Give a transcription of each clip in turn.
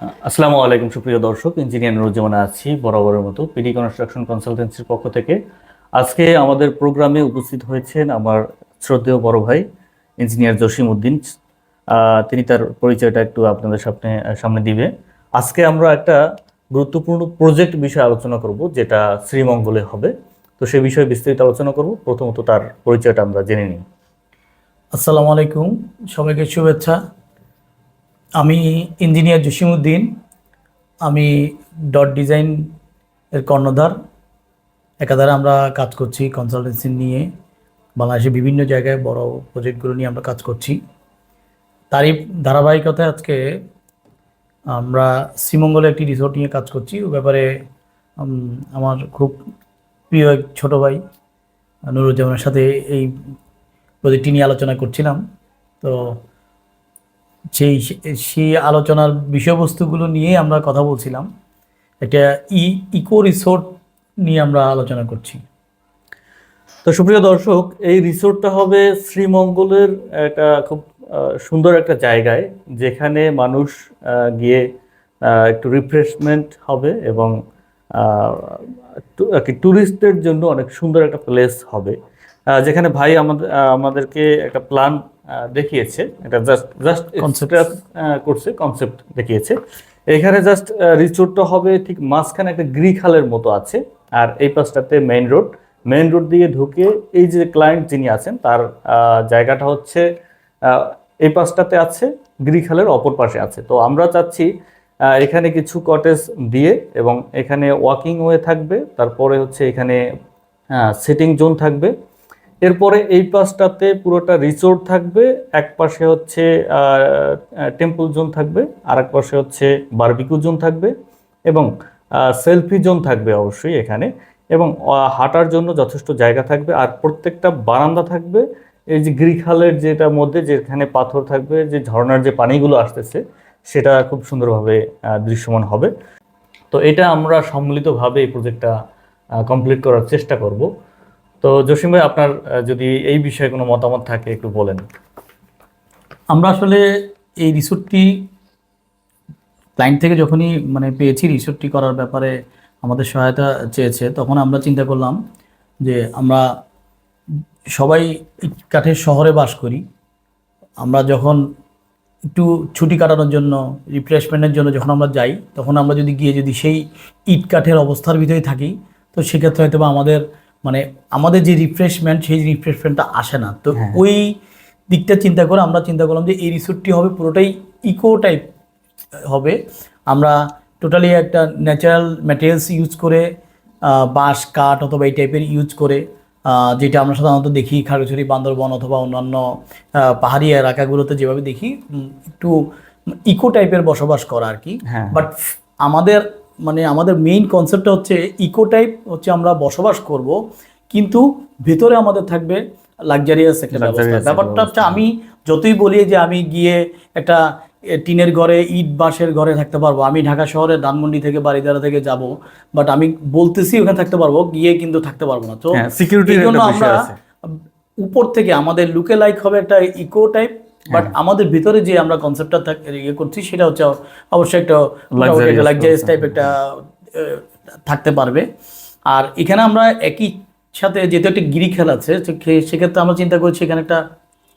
আসসালামু আলাইকুম, সুপ্রিয় দর্শক, ইঞ্জিনিয়ার নুরুজ্জামান আছি বরাবরের মতো পিডি কনস্ট্রাকশন কনসালটেন্সির পক্ষ থেকে। আজকে আমাদের প্রোগ্রামে উপস্থিত হয়েছেন আমার শ্রদ্ধেয় বড় ভাই, ইঞ্জিনিয়ার জসিম উদ্দিন। তিনি তার পরিচয়টা একটু আপনাদের সামনে সামনে দিবে। আজকে আমরা একটা গুরুত্বপূর্ণ প্রজেক্ট বিষয়ে আলোচনা করব, যেটা শ্রীমঙ্গলে হবে। তো সে বিষয়ে বিস্তারিত আলোচনা করব। প্রথমত তার পরিচয়টা আমরা জেনে নিই। আসসালামু আলাইকুম, সবাইকে শুভেচ্ছা। আমি ইঞ্জিনিয়ার জসিমউদ্দিন, আমি ডট ডিজাইন এর কর্ণধার। একাধারে আমরা কাজ করছি কনসালটেন্সি নিয়ে। বাংলাদেশের বিভিন্ন জায়গায় বড় প্রজেক্টগুলো নিয়ে আমরা কাজ করছি। তারই ধারাবাহিকতায় আজকে আমরা শ্রীমঙ্গলে একটি রিসোর্ট নিয়ে কাজ করছি। ও ব্যাপারে আমার খুব প্রিয় এক ছোটো ভাই, নুরুজ্জামানের সাথে এই প্রজেক্টটি নিয়ে আলোচনা করছিলাম। তো সেই সেই আলোচনার বিষয়বস্তুগুলো নিয়ে আমরা কথা বলছিলাম। একটা ই, ইকো রিসোর্ট নিয়ে আমরা আলোচনা করছি। তো সুপ্রিয় দর্শক, এই রিসোর্টটা হবে শ্রীমঙ্গলের একটা খুব সুন্দর একটা জায়গায়, যেখানে মানুষ গিয়ে একটু রিফ্রেশমেন্ট হবে এবং ট্যুরিস্টদের জন্য অনেক সুন্দর একটা প্লেস হবে। যেখানে ভাই আমাদের আমাদেরকে একটা প্ল্যান দেখিয়েছে। এটা জাস্ট জাস্ট Concept. করছে কনসেপ্ট দেখিয়েছে। এখানে জাস্ট রিসোর্টটা হবে ঠিক মাঝখানে একটা গ্রিখালের মতো আছে। আর এই পাশটাতে মেইন রোড মেইন রোড দিয়ে ঢুকে এই যে ক্লায়েন্ট যিনি আছেন তার জায়গাটা হচ্ছে এই পাশটাতে আছে গ্রিখালের অপর পাশে আছে। তো আমরা চাচ্ছি এখানে কিছু কটেজ দিয়ে এবং এখানে ওয়াকিং ওয়ে থাকবে। তারপরে হচ্ছে এখানে সিটিং জোন থাকবে। এরপরে এই পাশটাতে পুরোটা রিসোর্ট থাকবে, এক পাশে হচ্ছে টেম্পল জোন থাকবে আর এক পাশে হচ্ছে বারবিকিউ জোন থাকবে এবং সেলফি জোন থাকবে অবশ্যই এখানে এবং হাঁটার জন্য যথেষ্ট জায়গা থাকবে আর প্রত্যেকটা বারান্দা থাকবে। এই যে গ্রিখালের যেটা মধ্যে যেখানে পাথর থাকবে, যে ঝর্ণার যে পানিগুলো আসতেছে, সেটা খুব সুন্দরভাবে দৃশ্যমান হবে। তো এটা আমরা সম্মিলিতভাবে এই প্রজেক্টটা কমপ্লিট করার চেষ্টা করব। তো জসিম ভাই, আপনার যদি এই বিষয়ে কোনো মতামত থাকে, একটু বলেন। আমরা আসলে এই রিসোর্টটি, ক্লায়েন্ট থেকে যখনই মানে পেয়েছি রিসোর্টটি করার ব্যাপারে আমাদের সহায়তা চেয়েছে, তখন আমরা চিন্তা করলাম যে আমরা সবাই কাঠের শহরে বাস করি। আমরা যখন একটু ছুটি কাটানোর জন্য রিফ্রেশমেন্টের জন্য যখন আমরা যাই, তখন আমরা যদি গিয়ে যদি সেই ইট কাঠের অবস্থার ভিতরেই থাকি, তো সেক্ষেত্রে হয়তো বা আমাদের মানে আমাদের যে রিফ্রেশমেন্ট সেই রিফ্রেশমেন্টটা আসে না তো হ্যাঁ। ওই দিকটা চিন্তা করে আমরা চিন্তা করলাম যে এই রিসোর্টটি হবে পুরোটাই ইকো টাইপ হবে আমরা টোটালি একটা ন্যাচারাল ম্যাটেরিয়ালস ইউজ করে বাঁশ কাঠ অথবা এই টাইপের ইউজ করে যেটা আমরা সাধারণত দেখি খাগড়াছড়ি বান্দরবন অথবা অন্যান্য পাহাড়ি এলাকাগুলোতে যেভাবে দেখি একটু ইকো টাইপের বসবাস করা আর কি হ্যাঁ। বাট আমাদের মানে আমাদের মেইন কনসেপ্টটা হচ্ছে ইকো টাইপ হচ্ছে আমরা বসবাস করব কিন্তু ভেতরে আমাদের থাকবে লাক্সারিয়াস একটা ব্যবস্থা। ব্যাপারটা হচ্ছে আমি যতই বলি যে আমি গিয়ে একটা টিনের ঘরে ইট বাঁশের ঘরে থাকতে পারব আমি ঢাকা শহরে ধানমন্ডি থেকে বাড়িদারা থেকে যাব বাট আমি বলতেছি ওখানে থাকতে পারব গিয়ে কিন্তু থাকতে পারব না। তো হ্যাঁ, জন্য আমরা উপর থেকে আমাদের লুকে লাইক হবে একটা ইকো টাইপ বাট হ্যাঁ। আমাদের ভিতরে যে আমরা কনসেপ্টটা ইয়ে করছি সেটা হচ্ছে অবশ্যই একটা লাক্সারিয়াস টাইপ একটা থাকতে পারবে। আর এখানে আমরা একই সাথে যেহেতু একটা গিরি খেল আছে সেক্ষেত্রে আমরা চিন্তা করছি এখানে একটা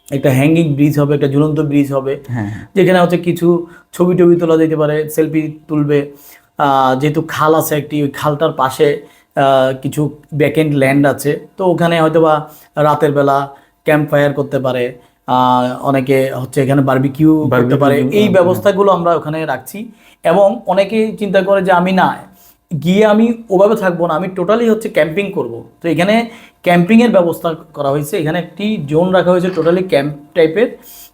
একটা হ্যাঙ্গিং ব্রিজ হবে একটা ঝুলন্ত ব্রিজ হবে। হ্যাঁ। যেখানে হচ্ছে কিছু ছবি টবি তোলা যেতে পারে সেলফি তুলবে। আহ, যেহেতু খাল আছে একটি ওই খালটার পাশে আহ, কিছু ব্যাকএন্ড ল্যান্ড আছে। তো ওখানে হয়তো বা রাতের বেলা ক্যাম্প ফায়ার করতে পারে। অনেকে হচ্ছে এখানে বারবিকিউ করতে পারে। এই হ্যাঁ। ব্যবস্থাগুলো আমরা ওখানে রাখছি এবং অনেকে চিন্তা করে যে আমি না গিয়ে আমি ওভাবে থাকব না আমি টোটালি হচ্ছে ক্যাম্পিং করব। তো এখানে ক্যাম্পিংয়ের ব্যবস্থা করা হয়েছে। এখানে একটি জোন রাখা হয়েছে টোটালি ক্যাম্প টাইপের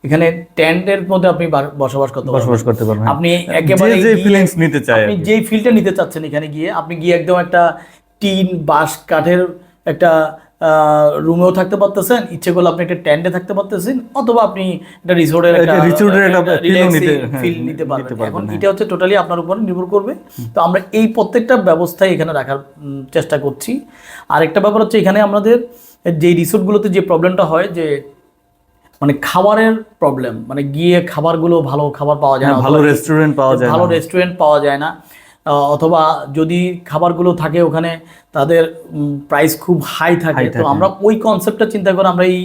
এখানে টেন্টের মধ্যে আপনি বসবাস করতে বসবাস করতে পারবেন আপনি একেবারে যে যে ফিলিংস নিতে চাই আপনি যেই ফিলটা নিতে চাচ্ছেন এখানে গিয়ে আপনি গিয়ে একদম একটা টিন বাঁশ কাঠের একটা রুমেও থাকতে পারতেছেন ইচ্ছে করলে আপনি একটা ট্যান্ডে থাকতে পারতেছেন অথবা আপনি একটা রিসোর্টের একটা এর একটা নিতে- হ্যাঁ, ফিল নিতে পারবেন। এখন হ্যাঁ। এটা হচ্ছে টোটালি আপনার উপর নির্ভর করবে। তো আমরা এই প্রত্যেকটা ব্যবস্থাই এখানে রাখার চেষ্টা করছি। আর একটা ব্যাপার হচ্ছে এখানে আমাদের যে রিসোর্টগুলোতে যে প্রবলেমটা হয় যে মানে খাবারের প্রবলেম মানে গিয়ে খাবারগুলো ভালো খাবার পাওয়া যায় না হ্যাঁ, ভালো রেস্টুরেন্ট পাওয়া যায় ভালো রেস্টুরেন্ট পাওয়া যায় না। অথবা যদি খাবারগুলো থাকে ওখানে তাদের প্রাইস খুব হাই থাকে। তো আমরা ওই কনসেপ্টটা চিন্তা করে আমরা এই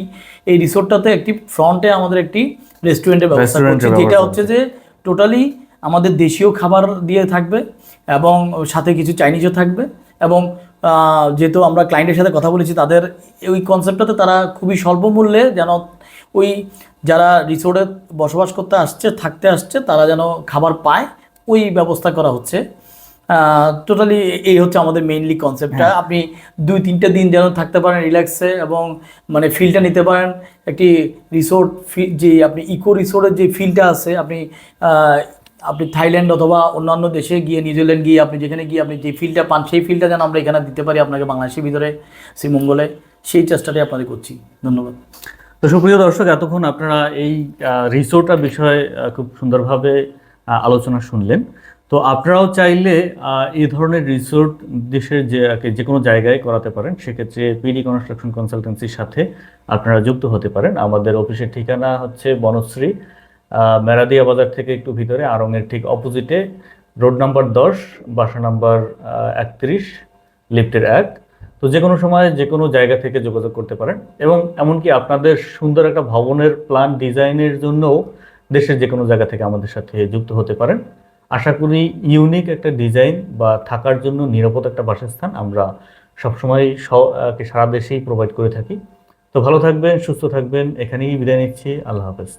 এই রিসোর্টটাতে একটি ফ্রন্টে আমাদের একটি রেস্টুরেন্টের ব্যবস্থা করছি যেটা হচ্ছে যে টোটালি আমাদের দেশীয় খাবার দিয়ে থাকবে এবং সাথে কিছু চাইনিজও থাকবে এবং যেহেতু আমরা ক্লায়েন্টের সাথে কথা বলেছি তাদের ওই কনসেপ্টটাতে তারা খুবই স্বল্প মূল্যে যেন ওই যারা রিসোর্টে বসবাস করতে আসছে থাকতে আসছে তারা যেন খাবার পায় ওই ব্যবস্থা করা হচ্ছে। টোটালি এই হচ্ছে আমাদের মেইনলি কনসেপ্টটা আপনি দুই তিনটে দিন যেন থাকতে পারেন রিল্যাক্সে এবং মানে ফিলটা নিতে পারেন। একটি রিসোর্ট যে আপনি ইকো রিসোর্টের যে ফিলটা আছে আপনি আপনি থাইল্যান্ড অথবা অন্যান্য দেশে গিয়ে নিউজিল্যান্ড গিয়ে আপনি যেখানে গিয়ে আপনি যে ফিলটা পান সেই ফিলটা যেন আমরা এখানে দিতে পারি আপনাকে বাংলাদেশের ভিতরে শ্রীমঙ্গলে। সেই চেষ্টাটাই আপনাদের করছি। ধন্যবাদ। তো সুপ্রিয় দর্শক এতক্ষণ আপনারা এই রিসোর্টার বিষয়ে খুব সুন্দরভাবে আলোচনা শুনলেন। তো আপনারাও চাইলে এই ধরনের রিসোর্ট দেশের যে যে কোনো জায়গায় করাতে পারেন। সেক্ষেত্রে পিডি কনস্ট্রাকশন কনসালটেন্সির সাথে আপনারা যুক্ত হতে পারেন। আমাদের অফিসের ঠিকানা হচ্ছে বনশ্রী মেরাদিয়া বাজার থেকে একটু ভিতরে আরঙের ঠিক অপোজিটে রোড নাম্বার দশ, বাসা নাম্বার একত্রিশ, লিফটের এক। তো যে কোনো সময় যে কোনো জায়গা থেকে যোগাযোগ করতে পারেন। এবং এমনকি আপনাদের সুন্দর একটা ভবনের প্ল্যান ডিজাইনের জন্যও দেশের যে কোনো জায়গা থেকে আমাদের সাথে যুক্ত হতে পারেন। আশা করি ইউনিক একটা ডিজাইন বা থাকার জন্য নিরাপদ একটা বাসস্থান আমরা সবসময় সারা দেশেই প্রোভাইড করে থাকি। তো ভালো থাকবেন, সুস্থ থাকবেন, এখানেই বিদায় নিচ্ছি। আল্লাহ হাফেজ।